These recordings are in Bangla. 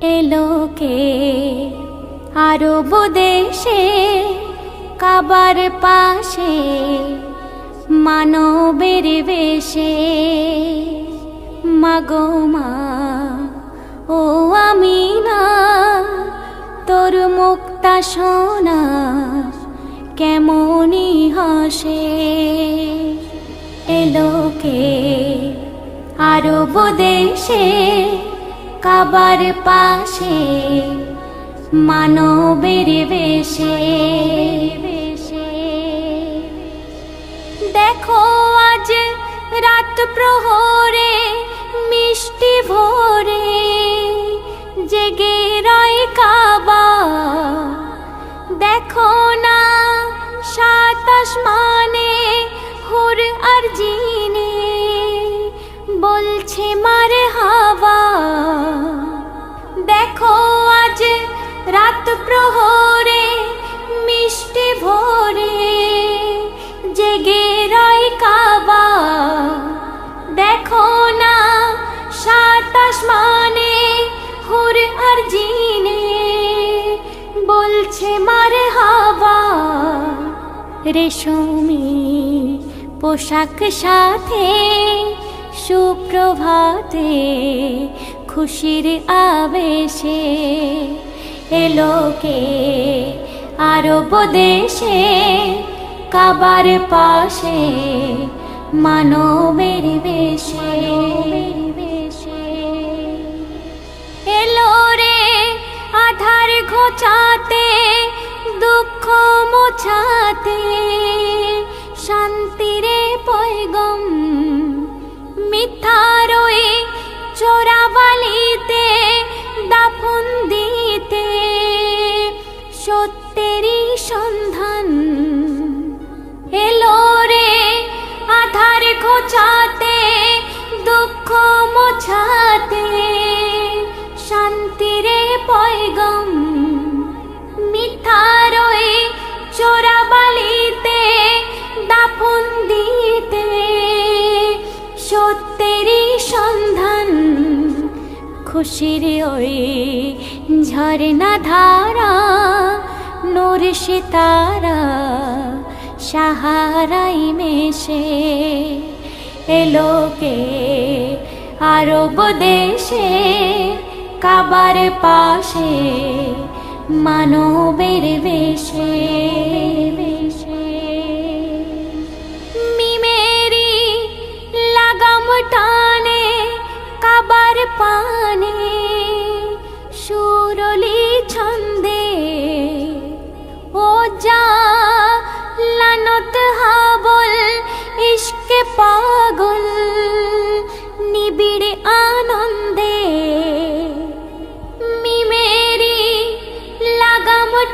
এলোকে আরব দেশে, কাবার পাশে, মানবের বেশে। মাগো মা, ও আমি না তোর মুক্তা সোনা কেমনই হাসে? এলোকে আরব দেশে কাবার পাশে মানবের বেশে দেখো আজ রাত প্রহরে মিষ্টি ভোরে জেগে রাত প্রহরে, মিষ্টি ভোরে, জেগে রয় কাবা। দেখো না সাত আসমানে হুর আর জিনে, বলছে মারে হাওয়া। রেশমি পোশাক সাথে, সুপ্রভাতে খুশির আবেশে এলোকে আরব দেশে কাবার পাশে মানবের বেশে। এলো রে আধার ঘোচাতে খুশির ওই ঝরনা ধারা, নূর সিতারা সাহারাই মেশে এলোকে আরব দেশে, কাবার পাশে, মানবের বেশে।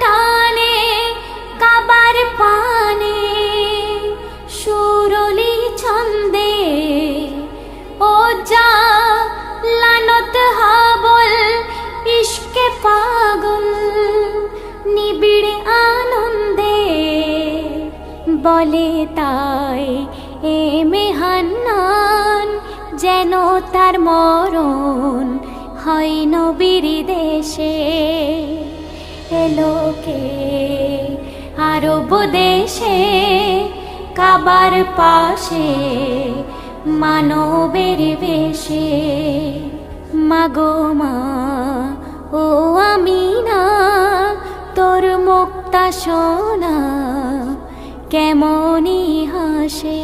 টানে কাবার পানে, সুরলি ছন্দে, ও যা লানত হাবল, ইশকে পাগল, নিবিড় আনন্দে, বলে তাই এ মেহান্নান, যেন তার মরণ হয় নবীর দেশে। এলোকে আরব দেশে কাবার পাশে মানবের বেশে। মাগো মা, ও আমি না তোর মুক্তা সোনা, কেমনই হাসে?